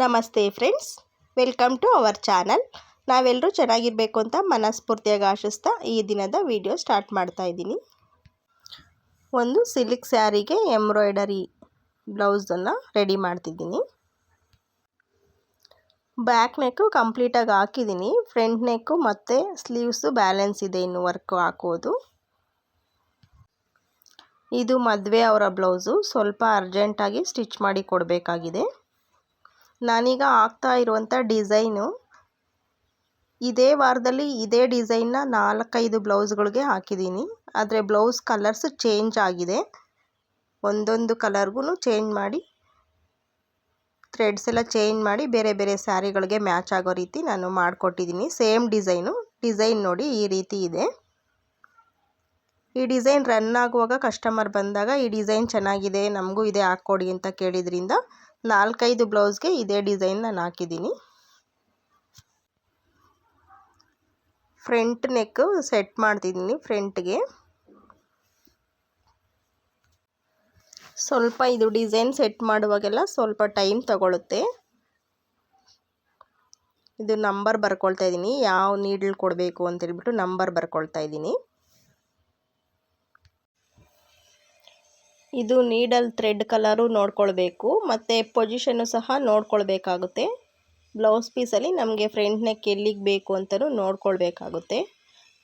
ನಮಸ್ತೆ friends, welcome to our channel. ನಾವೆಲ್ಲರೂ ಚೆನ್ನಾಗಿರಬೇಕು ಅಂತ ಮನಸ್ಫೂರ್ತಿಯಾಗಿ ಆಶಿಸ್ತಾ ಈ ದಿನದ ವಿಡಿಯೋ ಸ್ಟಾರ್ಟ್ ಮಾಡ್ತಾ ಇದ್ದೀನಿ. ಒಂದು ಸಿಲ್ಕ್ ಸ್ಯಾರಿಗೆ ಎಂಬ್ರಾಯ್ಡರಿ ಬ್ಲೌಸನ್ನು ರೆಡಿ ಮಾಡ್ತಿದ್ದೀನಿ. ಬ್ಯಾಕ್ ನೆಕ್ಕು ಕಂಪ್ಲೀಟಾಗಿ ಹಾಕಿದ್ದೀನಿ. ಫ್ರಂಟ್ ನೆಕ್ಕು ಮತ್ತು ಸ್ಲೀವ್ಸು ಬ್ಯಾಲೆನ್ಸ್ ಇದೆ ಇನ್ನು ವರ್ಕ್ ಹಾಕೋದು. ಇದು ಮದುವೆ ಅವರ ಬ್ಲೌಸು. ಸ್ವಲ್ಪ ಅರ್ಜೆಂಟಾಗಿ ಸ್ಟಿಚ್ ಮಾಡಿ ಕೊಡಬೇಕಾಗಿದೆ. ನಾನೀಗ ಹಾಕ್ತಾ ಇರುವಂಥ ಡಿಸೈನು. ಇದೇ ವಾರದಲ್ಲಿ ಇದೇ ಡಿಸೈನ್ನ ನಾಲ್ಕೈದು ಬ್ಲೌಸ್ಗಳಿಗೆ ಹಾಕಿದ್ದೀನಿ. ಆದರೆ ಬ್ಲೌಸ್ ಕಲರ್ಸ್ ಚೇಂಜ್ ಆಗಿದೆ. ಒಂದೊಂದು ಕಲರ್ಗೂ ಚೇಂಜ್ ಮಾಡಿ, ಥ್ರೆಡ್ಸ್ ಎಲ್ಲ ಚೇಂಜ್ ಮಾಡಿ ಬೇರೆ ಬೇರೆ ಸ್ಯಾರಿಗಳಿಗೆ ಮ್ಯಾಚ್ ಆಗೋ ರೀತಿ ನಾನು ಮಾಡಿಕೊಟ್ಟಿದ್ದೀನಿ. Same design. ಡಿಸೈನ್ ನೋಡಿ ಈ ರೀತಿ ಇದೆ. ಈ ಡಿಸೈನ್ ರನ್ ಆಗುವಾಗ ಕಸ್ಟಮರ್ ಬಂದಾಗ ಈ ಡಿಸೈನ್ ಚೆನ್ನಾಗಿದೆ, ನಮಗೂ ಇದೇ ಹಾಕ್ಕೊಡಿ ಅಂತ ಕೇಳಿದ್ರಿಂದ ನಾಲ್ಕೈದು ಬ್ಲೌಸ್ಗೆ ಇದೇ ಡಿಸೈನ್ ನಾನು ಹಾಕಿದ್ದೀನಿ ಫ್ರಂಟ್ ನೆಕ್ ಸೆಟ್ ಮಾಡ್ತಿದ್ದೀನಿ ಫ್ರಂಟ್ಗೆ. ಸ್ವಲ್ಪ ಇದು ಡಿಸೈನ್ ಸೆಟ್ ಮಾಡುವಾಗೆಲ್ಲ ಸ್ವಲ್ಪ ಟೈಮ್ ತಗೊಳುತ್ತೆ. ಇದು ನಂಬರ್ ಬರ್ಕೊಳ್ತಾ ಇದ್ದೀನಿ, ಯಾವ ನೀಡ್ಲ್ ಕೊಡಬೇಕು ಅಂತೇಳ್ಬಿಟ್ಟು ನಂಬರ್ ಬರ್ಕೊಳ್ತಾ ಇದ್ದೀನಿ. ಇದು ನೀಡಲ್ ಥ್ರೆಡ್ ಕಲರು ನೋಡ್ಕೊಳ್ಬೇಕು, ಮತ್ತು ಪೊಸಿಷನ್ನು ಸಹ ನೋಡ್ಕೊಳ್ಬೇಕಾಗುತ್ತೆ. ಬ್ಲೌಸ್ ಪೀಸಲ್ಲಿ ನಮಗೆ ಫ್ರಂಟ್ ನೆಕ್ ಎಲ್ಲಿಗೆ ಬೇಕು ಅಂತಲೂ ನೋಡ್ಕೊಳ್ಬೇಕಾಗುತ್ತೆ.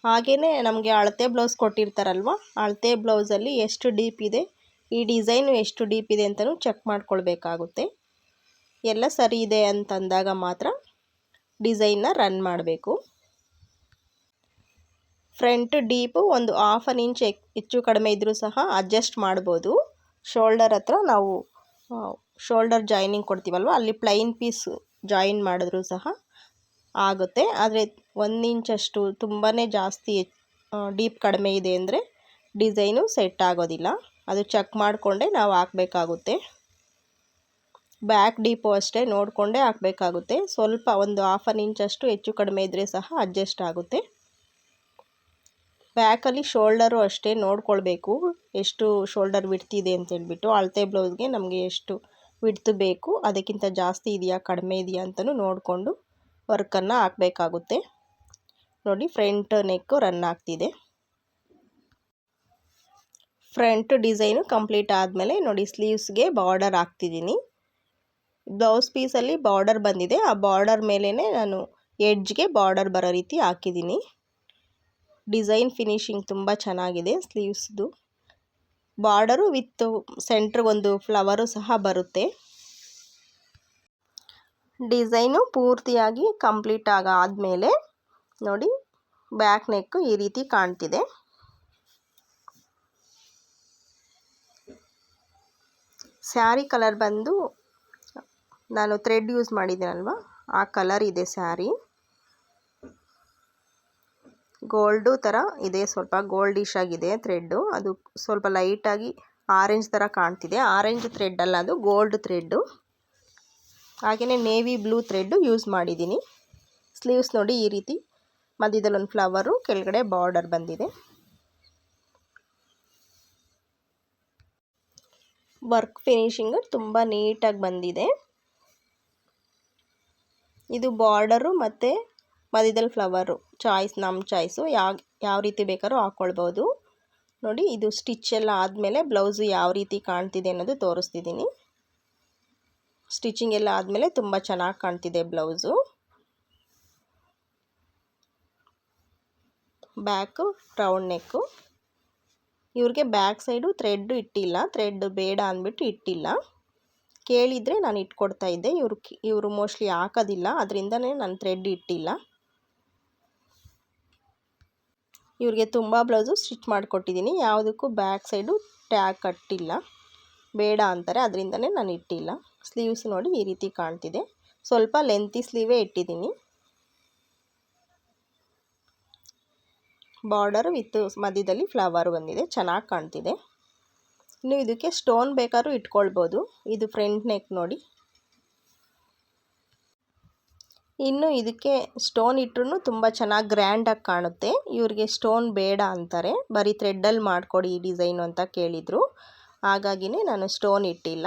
ಹಾಗೆಯೇ ನಮಗೆ ಅಳತೆ ಬ್ಲೌಸ್ ಕೊಟ್ಟಿರ್ತಾರಲ್ವ, ಅಳತೆ ಬ್ಲೌಸಲ್ಲಿ ಎಷ್ಟು ಡೀಪ್ ಇದೆ, ಈ ಡಿಸೈನು ಎಷ್ಟು ಡೀಪ್ ಇದೆ ಅಂತಲೂ ಚೆಕ್ ಮಾಡ್ಕೊಳ್ಬೇಕಾಗುತ್ತೆ. ಎಲ್ಲ ಸರಿ ಇದೆ ಅಂತಂದಾಗ ಮಾತ್ರ ಡಿಸೈನ್ನ ರನ್ ಮಾಡಬೇಕು. ಫ್ರಂಟ್ ಡೀಪು ಒಂದು ಹಾಫ್ ಅನ್ ಇಂಚ್ ಹೆಚ್ಚು ಕಡಿಮೆ ಇದ್ದರೂ ಸಹ ಅಡ್ಜಸ್ಟ್ ಮಾಡ್ಬೋದು. ಶೋಲ್ಡರ್ ಹತ್ರ ನಾವು ಶೋಲ್ಡರ್ ಜಾಯ್ನಿಂಗ್ ಕೊಡ್ತೀವಲ್ವ? ಅಲ್ಲಿ ಪ್ಲೈನ್ ಪೀಸ್ ಜಾಯಿನ್ ಮಾಡಿದ್ರೂ ಸಹ ಆಗುತ್ತೆ. ಆದರೆ ಒಂದು ಇಂಚಷ್ಟು ತುಂಬಾ ಜಾಸ್ತಿ ಡೀಪ್ ಕಡಿಮೆ ಇದೆ ಅಂದರೆ ಡಿಸೈನು ಸೆಟ್ ಆಗೋದಿಲ್ಲ. ಅದು ಚೆಕ್ ಮಾಡಿಕೊಂಡೇ ನಾವು ಹಾಕಬೇಕಾಗುತ್ತೆ. ಬ್ಯಾಕ್ ಡೀಪು ಅಷ್ಟೇ ನೋಡಿಕೊಂಡೇ ಹಾಕಬೇಕಾಗುತ್ತೆ. ಸ್ವಲ್ಪ ಒಂದು ಹಾಫ್ ಅನ್ ಇಂಚಷ್ಟು ಹೆಚ್ಚು ಕಡಿಮೆ ಇದ್ದರೆ ಸಹ ಅಡ್ಜಸ್ಟ್ ಆಗುತ್ತೆ. ಬ್ಯಾಕಲ್ಲಿ ಶೋಲ್ಡರು ಅಷ್ಟೇ ನೋಡ್ಕೊಳ್ಬೇಕು. ಎಷ್ಟು ಶೋಲ್ಡರ್ ವಿಡ್ತಿದೆ ಅಂತೇಳ್ಬಿಟ್ಟು ಅಳತೆ ಬ್ಲೌಸ್ಗೆ ನಮಗೆ ಎಷ್ಟು ವಿಡ್ತು ಬೇಕು, ಅದಕ್ಕಿಂತ ಜಾಸ್ತಿ ಇದೆಯಾ, ಕಡಿಮೆ ಇದೆಯಾ ಅಂತಲೂ ನೋಡಿಕೊಂಡು ವರ್ಕನ್ನು ಹಾಕಬೇಕಾಗುತ್ತೆ. ನೋಡಿ, ಫ್ರಂಟ್ ನೆಕ್ಕು ರನ್ ಆಗ್ತಿದೆ. ಫ್ರಂಟ್ ಡಿಸೈನು ಕಂಪ್ಲೀಟ್ ಆದಮೇಲೆ ನೋಡಿ, ಸ್ಲೀವ್ಸ್ಗೆ ಬಾರ್ಡರ್ ಹಾಕ್ತಿದ್ದೀನಿ. ಬ್ಲೌಸ್ ಪೀಸಲ್ಲಿ ಬಾರ್ಡರ್ ಬಂದಿದೆ. ಆ ಬಾರ್ಡರ್ ಮೇಲೇ ನಾನು ಎಡ್ಜ್ಗೆ ಬಾರ್ಡರ್ ಬರೋ ರೀತಿ ಹಾಕಿದ್ದೀನಿ. ಡಿಸೈನ್ ಫಿನಿಶಿಂಗ್ ತುಂಬ ಚೆನ್ನಾಗಿದೆ ಸ್ಲೀವ್ಸ್ದು. ಬಾರ್ಡರು ವಿತ್ ಒಂದು ಫ್ಲವರು ಸಹ ಬರುತ್ತೆ. ಡಿಸೈನು ಪೂರ್ತಿಯಾಗಿ ಕಂಪ್ಲೀಟ್ ಆಗ ಆದಮೇಲೆ ನೋಡಿ ಬ್ಯಾಕ್ ನೆಕ್ಕು ಈ ರೀತಿ ಕಾಣ್ತಿದೆ. ಸ್ಯಾರಿ ಕಲರ್ ಬಂದು ನಾನು ಥ್ರೆಡ್ ಯೂಸ್ ಮಾಡಿದ್ದೀನಲ್ವ? ಆ ಕಲರ್ ಇದೆ ಸ್ಯಾರಿ. ಗೋಲ್ಡು ಥರ ಇದೆ, ಸ್ವಲ್ಪ ಗೋಲ್ಡಿಶ್ ಆಗಿದೆ ಥ್ರೆಡ್ಡು ಅದು ಸ್ವಲ್ಪ ಲೈಟಾಗಿ ಆರೆಂಜ್ ಥರ ಕಾಣ್ತಿದೆ. ಆರೆಂಜ್ ಥ್ರೆಡ್ ಅಲ್ಲ ಅದು ಗೋಲ್ಡ್ ಥ್ರೆಡ್ಡು ಹಾಗೆಯೇ ನೇವಿ ಬ್ಲೂ ಥ್ರೆಡ್ಡು ಯೂಸ್ ಮಾಡಿದ್ದೀನಿ. ಸ್ಲೀವ್ಸ್ ನೋಡಿ ಈ ರೀತಿ, ಮಧ್ಯದಲ್ಲಿ ಒಂದು ಫ್ಲವರು ಕೆಳಗಡೆ ಬಾರ್ಡರ್ ಬಂದಿದೆ. ವರ್ಕ್ ಫಿನಿಶಿಂಗು ತುಂಬ ನೀಟಾಗಿ ಬಂದಿದೆ. ಇದು ಬಾರ್ಡರು ಮತ್ತು ಮಧ್ಯದಲ್ಲಿ ಫ್ಲವರು ಚಾಯ್ಸ್ ನಮ್ಮ ಚಾಯ್ಸು ಯಾವ ಯಾವ ರೀತಿ ಬೇಕಾದ್ರೂ ಹಾಕ್ಕೊಳ್ಬೋದು ನೋಡಿ, ಇದು ಸ್ಟಿಚ್ ಎಲ್ಲ ಆದಮೇಲೆ ಬ್ಲೌಸು ಯಾವ ರೀತಿ ಕಾಣ್ತಿದೆ ಅನ್ನೋದು ತೋರಿಸ್ತಿದ್ದೀನಿ. ಸ್ಟಿಚಿಂಗ್ ಎಲ್ಲ ಆದಮೇಲೆ ತುಂಬ ಚೆನ್ನಾಗಿ ಕಾಣ್ತಿದೆ ಬ್ಲೌಸು ಬ್ಯಾಕು ರೌಂಡ್ ನೆಕ್ಕು ಇವ್ರಿಗೆ ಬ್ಯಾಕ್ ಸೈಡು ಥ್ರೆಡ್ ಇಟ್ಟಿಲ್ಲ ಥ್ರೆಡ್ ಬೇಡ ಅಂದ್ಬಿಟ್ಟು ಇಟ್ಟಿಲ್ಲ. ಕೇಳಿದರೆ ನಾನು ಇಟ್ಕೊಡ್ತಾ ಇದ್ದೆ, ಇವರು ಇವರು ಮೋಸ್ಟ್ಲಿ ಹಾಕೋದಿಲ್ಲ ಅದರಿಂದನೇ ನಾನು ಥ್ರೆಡ್ ಇಟ್ಟಿಲ್ಲ. ಇವ್ರಿಗೆ ತುಂಬ ಬ್ಲೌಸು ಸ್ಟಿಚ್ ಮಾಡಿಕೊಟ್ಟಿದ್ದೀನಿ. ಯಾವುದಕ್ಕೂ ಬ್ಯಾಕ್ ಸೈಡು ಟ್ಯಾಗ್ ಕಟ್ಟಿಲ್ಲ. ಬೇಡ ಅಂತಾರೆ, ಅದರಿಂದನೇ ನಾನು ಇಟ್ಟಿಲ್ಲ. ಸ್ಲೀವ್ಸ್ ನೋಡಿ ಈ ರೀತಿ ಕಾಣ್ತಿದೆ. ಸ್ವಲ್ಪ ಲೆಂತಿ ಸ್ಲೀವೇ ಇಟ್ಟಿದ್ದೀನಿ. ಬಾರ್ಡರ್ ವಿತ್ ಮಧ್ಯದಲ್ಲಿ ಫ್ಲವರ್ ಬಂದಿದೆ, ಚೆನ್ನಾಗಿ ಕಾಣ್ತಿದೆ. ಇನ್ನು ಇದಕ್ಕೆ ಸ್ಟೋನ್ ಬೇಕಾದ್ರೂ ಇಟ್ಕೊಳ್ಬೋದು. ಇದು ಫ್ರಂಟ್ ನೆಕ್ ನೋಡಿ. ಇನ್ನು ಇದಕ್ಕೆ ಸ್ಟೋನ್ ಇಟ್ರೂ ತುಂಬ ಚೆನ್ನಾಗಿ ಗ್ರ್ಯಾಂಡಾಗಿ ಕಾಣುತ್ತೆ. ಇವ್ರಿಗೆ ಸ್ಟೋನ್ ಬೇಡ ಅಂತಾರೆ. ಬರೀ ಥ್ರೆಡ್ಡಲ್ಲಿ ಮಾಡಿಕೊಡಿ ಈ ಡಿಸೈನು ಅಂತ ಕೇಳಿದರು. ಹಾಗಾಗಿನೇ ನಾನು ಸ್ಟೋನ್ ಇಟ್ಟಿಲ್ಲ.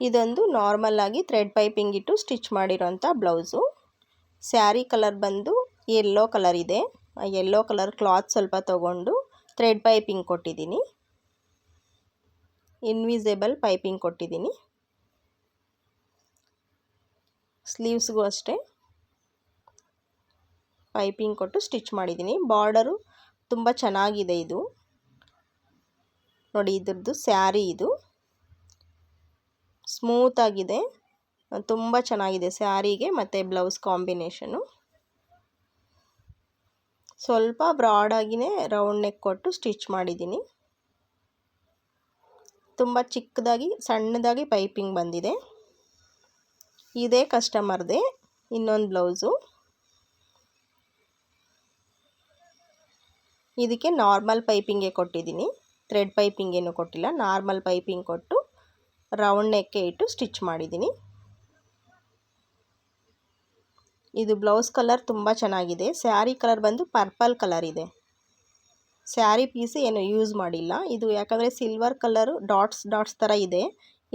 ಇದೊಂದು ನಾರ್ಮಲ್ ಆಗಿ ಥ್ರೆಡ್ ಪೈಪಿಂಗ್ ಇಟ್ಟು ಸ್ಟಿಚ್ ಮಾಡಿರೋಂಥ ಬ್ಲೌಸು ಸ್ಯಾರಿ ಕಲರ್ ಬಂದು ಎಲ್ಲೋ ಕಲರ್ ಇದೆ. ಆ ಯೆಲ್ಲೋ ಕಲರ್ ಕ್ಲಾತ್ ಸ್ವಲ್ಪ ತಗೊಂಡು ಥ್ರೆಡ್ ಪೈಪಿಂಗ್ ಕೊಟ್ಟಿದ್ದೀನಿ. ಇನ್ವಿಸಿಬಲ್ ಪೈಪಿಂಗ್ ಕೊಟ್ಟಿದ್ದೀನಿ. ಸ್ಲೀವ್ಸ್ಗೂ ಅಷ್ಟೇ. ಪೈಪಿಂಗ್ ಕೊಟ್ಟು ಸ್ಟಿಚ್ ಮಾಡಿದ್ದೀನಿ. ಬಾರ್ಡರು ತುಂಬ ಚೆನ್ನಾಗಿದೆ ಇದು. ನೋಡಿ, ಇದ್ರದ್ದು ಸ್ಯಾರಿ ಇದು. ಸ್ಮೂತಾಗಿದೆ ತುಂಬ ಚೆನ್ನಾಗಿದೆ ಸ್ಯಾರಿಗೆ ಮತ್ತು ಬ್ಲೌಸ್ ಕಾಂಬಿನೇಷನು ಸ್ವಲ್ಪ ಬ್ರಾಡಾಗಿಯೇ ರೌಂಡ್ ನೆಕ್ ಕೊಟ್ಟು ಸ್ಟಿಚ್ ಮಾಡಿದ್ದೀನಿ. ತುಂಬ ಚಿಕ್ಕದಾಗಿ, ಸಣ್ಣದಾಗಿ ಪೈಪಿಂಗ್ ಬಂದಿದೆ. ಇದೇ ಕಸ್ಟಮರ್ದೇ ಇನ್ನೊಂದು ಬ್ಲೌಸು. ಇದಕ್ಕೆ ನಾರ್ಮಲ್ ಪೈಪಿಂಗೇ ಕೊಟ್ಟಿದ್ದೀನಿ. ಥ್ರೆಡ್ ಪೈಪಿಂಗ್ ಏನು ಕೊಟ್ಟಿಲ್ಲ. ನಾರ್ಮಲ್ ಪೈಪಿಂಗ್ ಕೊಟ್ಟು ರೌಂಡ್ ನೆಕ್ಕೆ ಇಟ್ಟು ಸ್ಟಿಚ್ ಮಾಡಿದ್ದೀನಿ. ಇದು ಬ್ಲೌಸ್ ಕಲರ್ ತುಂಬ ಚೆನ್ನಾಗಿದೆ. ಸ್ಯಾರಿ ಕಲರ್ ಬಂದು ಪರ್ಪಲ್ ಕಲರ್ ಇದೆ. ಸ್ಯಾರಿ ಪೀಸ್ ಏನು ಯೂಸ್ ಮಾಡಿಲ್ಲ. ಇದು ಯಾಕಂದರೆ ಸಿಲ್ವರ್ ಕಲರು ಡಾಟ್ಸ್ ಡಾಟ್ಸ್ ಥರ ಇದೆ.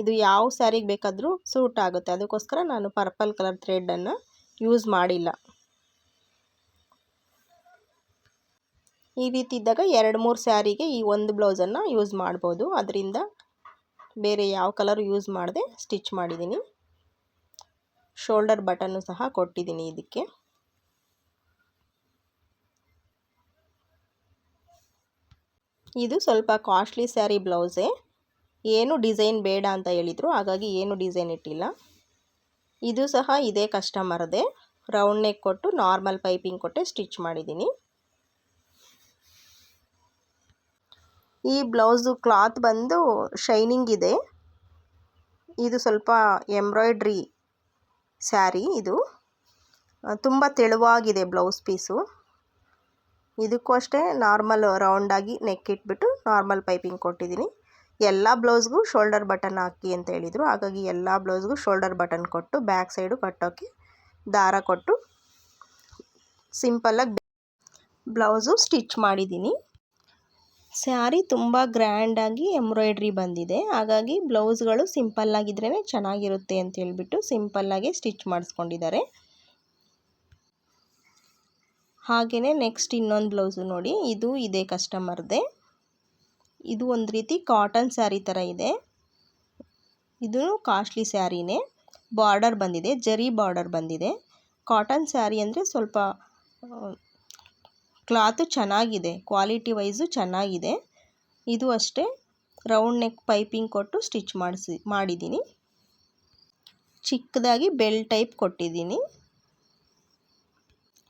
ಇದು ಯಾವ ಸ್ಯಾರಿಗೆ ಬೇಕಾದರೂ ಸೂಟ್ ಆಗುತ್ತೆ. ಅದಕ್ಕೋಸ್ಕರ ನಾನು ಪರ್ಪಲ್ ಕಲರ್ ಥ್ರೆಡನ್ನು ಯೂಸ್ ಮಾಡಿಲ್ಲ. ಈ ರೀತಿ ಇದ್ದಾಗ ಎರಡು, ಮೂರು ಸ್ಯಾರಿಗೆ ಈ ಒಂದು ಬ್ಲೌಸನ್ನು ಯೂಸ್ ಮಾಡ್ಬೋದು. ಅದರಿಂದ ಬೇರೆ ಯಾವ ಕಲರ್ ಯೂಸ್ ಮಾಡದೆ ಸ್ಟಿಚ್ ಮಾಡಿದ್ದೀನಿ. ಶೋಲ್ಡರ್ ಬಟನ್ನು ಸಹ ಕೊಟ್ಟಿದ್ದೀನಿ ಇದಕ್ಕೆ. ಇದು ಸ್ವಲ್ಪ ಕಾಸ್ಟ್ಲಿ ಸ್ಯಾರಿ ಬ್ಲೌಸೇ ಏನು ಡಿಸೈನ್ ಬೇಡ ಅಂತ ಹೇಳಿದರು, ಹಾಗಾಗಿ ಏನು ಡಿಸೈನ್ ಇಟ್ಟಿಲ್ಲ. ಇದು ಸಹ ಇದೇ ಕಸ್ಟಮರ್ದೇ ರೌಂಡ್ ನೆಕ್ ಕೊಟ್ಟು ನಾರ್ಮಲ್ ಪೈಪಿಂಗ್ ಕೊಟ್ಟೆ ಸ್ಟಿಚ್ ಮಾಡಿದ್ದೀನಿ. ಈ ಬ್ಲೌಸು ಕ್ಲಾತ್ ಬಂದು ಶೈನಿಂಗ್ ಇದೆ. ಇದು ಸ್ವಲ್ಪ ಎಂಬ್ರಾಯ್ಡ್ರಿ ಸ್ಯಾರಿ ಇದು. ತುಂಬ ತೆಳುವಾಗಿದೆ ಬ್ಲೌಸ್ ಪೀಸು ಇದಕ್ಕೂ ಅಷ್ಟೇ ನಾರ್ಮಲ್ ರೌಂಡಾಗಿ ನೆಕ್ ಇಟ್ಬಿಟ್ಟು ನಾರ್ಮಲ್ ಪೈಪಿಂಗ್ ಕೊಟ್ಟಿದ್ದೀನಿ. ಎಲ್ಲ ಬ್ಲೌಸ್ಗೂ ಶೋಲ್ಡರ್ ಬಟನ್ ಹಾಕಿ ಅಂತ ಹೇಳಿದರು. ಹಾಗಾಗಿ ಎಲ್ಲ ಬ್ಲೌಸ್ಗೂ ಶೋಲ್ಡರ್ ಬಟನ್ ಕೊಟ್ಟು ಬ್ಯಾಕ್ ಸೈಡು ಕಟ್ಟೋಕ್ಕೆ ದಾರ ಕೊಟ್ಟು ಸಿಂಪಲ್ಲಾಗಿ ಬ್ಲೌಸು ಸ್ಟಿಚ್ ಮಾಡಿದ್ದೀನಿ. ಸ್ಯಾರಿ ತುಂಬ ಗ್ರ್ಯಾಂಡಾಗಿ ಎಂಬ್ರಾಯ್ಡ್ರಿ ಬಂದಿದೆ. ಹಾಗಾಗಿ ಬ್ಲೌಸ್ಗಳು ಸಿಂಪಲ್ಲಾಗಿದ್ರೇ ಚೆನ್ನಾಗಿರುತ್ತೆ ಅಂತ ಹೇಳ್ಬಿಟ್ಟು ಸಿಂಪಲ್ಲಾಗಿ ಸ್ಟಿಚ್ ಮಾಡಿಸ್ಕೊಂಡಿದ್ದಾರೆ. ಹಾಗೆಯೇ ನೆಕ್ಸ್ಟ್ ಇನ್ನೊಂದು ಬ್ಲೌಸು ನೋಡಿ. ಇದು ಇದೆ ಕಸ್ಟಮರ್ದೆ ಇದು ಒಂದು ರೀತಿ ಕಾಟನ್ ಸ್ಯಾರಿ ಥರ ಇದೆ. ಇದು ಕಾಸ್ಟ್ಲಿ ಸ್ಯಾರಿನೇ ಬಾರ್ಡರ್ ಬಂದಿದೆ, ಜರಿ ಬಾರ್ಡರ್ ಬಂದಿದೆ. ಕಾಟನ್ ಸ್ಯಾರಿ ಅಂದರೆ ಸ್ವಲ್ಪ ಕ್ಲಾತು ಚೆನ್ನಾಗಿದೆ ಕ್ವಾಲಿಟಿ ವೈಸು ಚೆನ್ನಾಗಿದೆ. ಇದು ಅಷ್ಟೇ ರೌಂಡ್ ನೆಕ್ ಪೈಪಿಂಗ್ ಕೊಟ್ಟು ಸ್ಟಿಚ್ ಮಾಡಿಸಿ ಮಾಡಿದ್ದೀನಿ ಚಿಕ್ಕದಾಗಿ ಬೆಲ್ ಟೈಪ್ ಕೊಟ್ಟಿದ್ದೀನಿ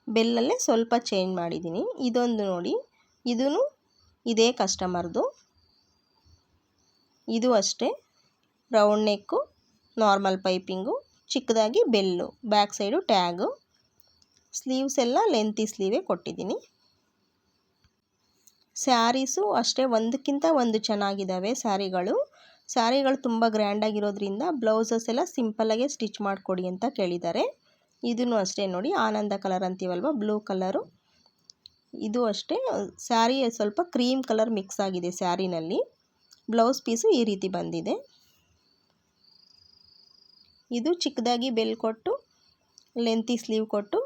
ಬೆಲ್ಲಲ್ಲೇ ಸ್ವಲ್ಪ ಚೇಂಜ್ ಮಾಡಿದ್ದೀನಿ. ಇದೊಂದು ನೋಡಿ. ಇದೂ ಇದೇ ಕಸ್ಟಮರ್ದು ಇದು ಅಷ್ಟೇ. ರೌಂಡ್ ನೆಕ್ಕು ನಾರ್ಮಲ್ ಪೈಪಿಂಗು ಚಿಕ್ಕದಾಗಿ bell back side tag sleeves ಎಲ್ಲ ಲೆಂತಿ ಸ್ಲೀವೇ ಕೊಟ್ಟಿದ್ದೀನಿ. ಸ್ಯಾರೀಸು ಅಷ್ಟೇ ಒಂದಕ್ಕಿಂತ ಒಂದು ಚೆನ್ನಾಗಿದ್ದಾವೆ ಸ್ಯಾರಿಗಳು ಸ್ಯಾರಿಗಳು ತುಂಬ ಗ್ರ್ಯಾಂಡಾಗಿರೋದ್ರಿಂದ ಬ್ಲೌಸಸ್ ಎಲ್ಲ ಸಿಂಪಲ್ಲಾಗೆ ಸ್ಟಿಚ್ ಮಾಡಿಕೊಡಿ ಅಂತ ಕೇಳಿದ್ದಾರೆ. ಇದೂ ಅಷ್ಟೇ ನೋಡಿ, ಆನಂದ ಕಲರ್ ಅಂತೀವಲ್ವ ಬ್ಲೂ ಕಲರು ಇದು ಅಷ್ಟೇ, ಸ್ಯಾರಿ ಸ್ವಲ್ಪ ಕ್ರೀಮ್ ಕಲರ್ ಮಿಕ್ಸ್ ಆಗಿದೆ ಸ್ಯಾರಿನಲ್ಲಿ. ಬ್ಲೌಸ್ ಪೀಸು ಈ ರೀತಿ ಬಂದಿದೆ. ಇದು ಚಿಕ್ಕದಾಗಿ ಬೆಲ್ ಕೊಟ್ಟು ಲೆಂತಿ ಸ್ಲೀವ್ ಕೊಟ್ಟು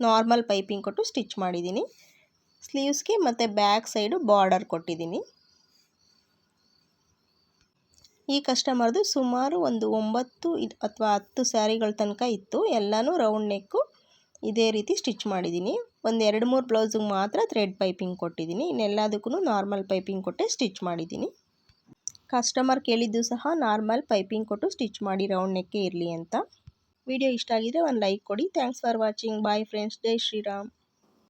ನಾರ್ಮಲ್ ಪೈಪಿಂಗ್ ಕೊಟ್ಟು ಸ್ಟಿಚ್ ಮಾಡಿದ್ದೀನಿ. ಸ್ಲೀವ್ಸ್ಗೆ ಮತ್ತು ಬ್ಯಾಕ್ ಸೈಡು ಬಾರ್ಡರ್ ಕೊಟ್ಟಿದ್ದೀನಿ. ಈ ಕಸ್ಟಮರ್ದು ಸುಮಾರು ಒಂದು ಒಂಬತ್ತು ಅಥವಾ ಹತ್ತು ಸ್ಯಾರಿಗಳ ತನಕ ಇತ್ತು. ಎಲ್ಲನೂ ರೌಂಡ್ ನೆಕ್ಕು ಇದೇ ರೀತಿ ಸ್ಟಿಚ್ ಮಾಡಿದ್ದೀನಿ ಒಂದು ಎರಡು ಮೂರು ಬ್ಲೌಸಿಗೆ ಮಾತ್ರ ಥ್ರೆಡ್ ಪೈಪಿಂಗ್ ಕೊಟ್ಟಿದ್ದೀನಿ ಇನ್ನೆಲ್ಲದಕ್ಕೂ ನಾರ್ಮಲ್ ಪೈಪಿಂಗ್ ಕೊಟ್ಟೆ ಸ್ಟಿಚ್ ಮಾಡಿದ್ದೀನಿ ಕಸ್ಟಮರ್ ಕೇಳಿದ್ದು ಸಹ ನಾರ್ಮಲ್ ಪೈಪಿಂಗ್ ಕೊಟ್ಟು ಸ್ಟಿಚ್ ಮಾಡಿ ರೌಂಡ್ ನೆಕ್ಕೇ ಇರಲಿ ಅಂತ. ವಿಡಿಯೋ ಇಷ್ಟ ಆಗಿದ್ರೆ ಒಂದು ಲೈಕ್ ಕೊಡಿ. Thanks for watching. Bye friends. Jai Shriram.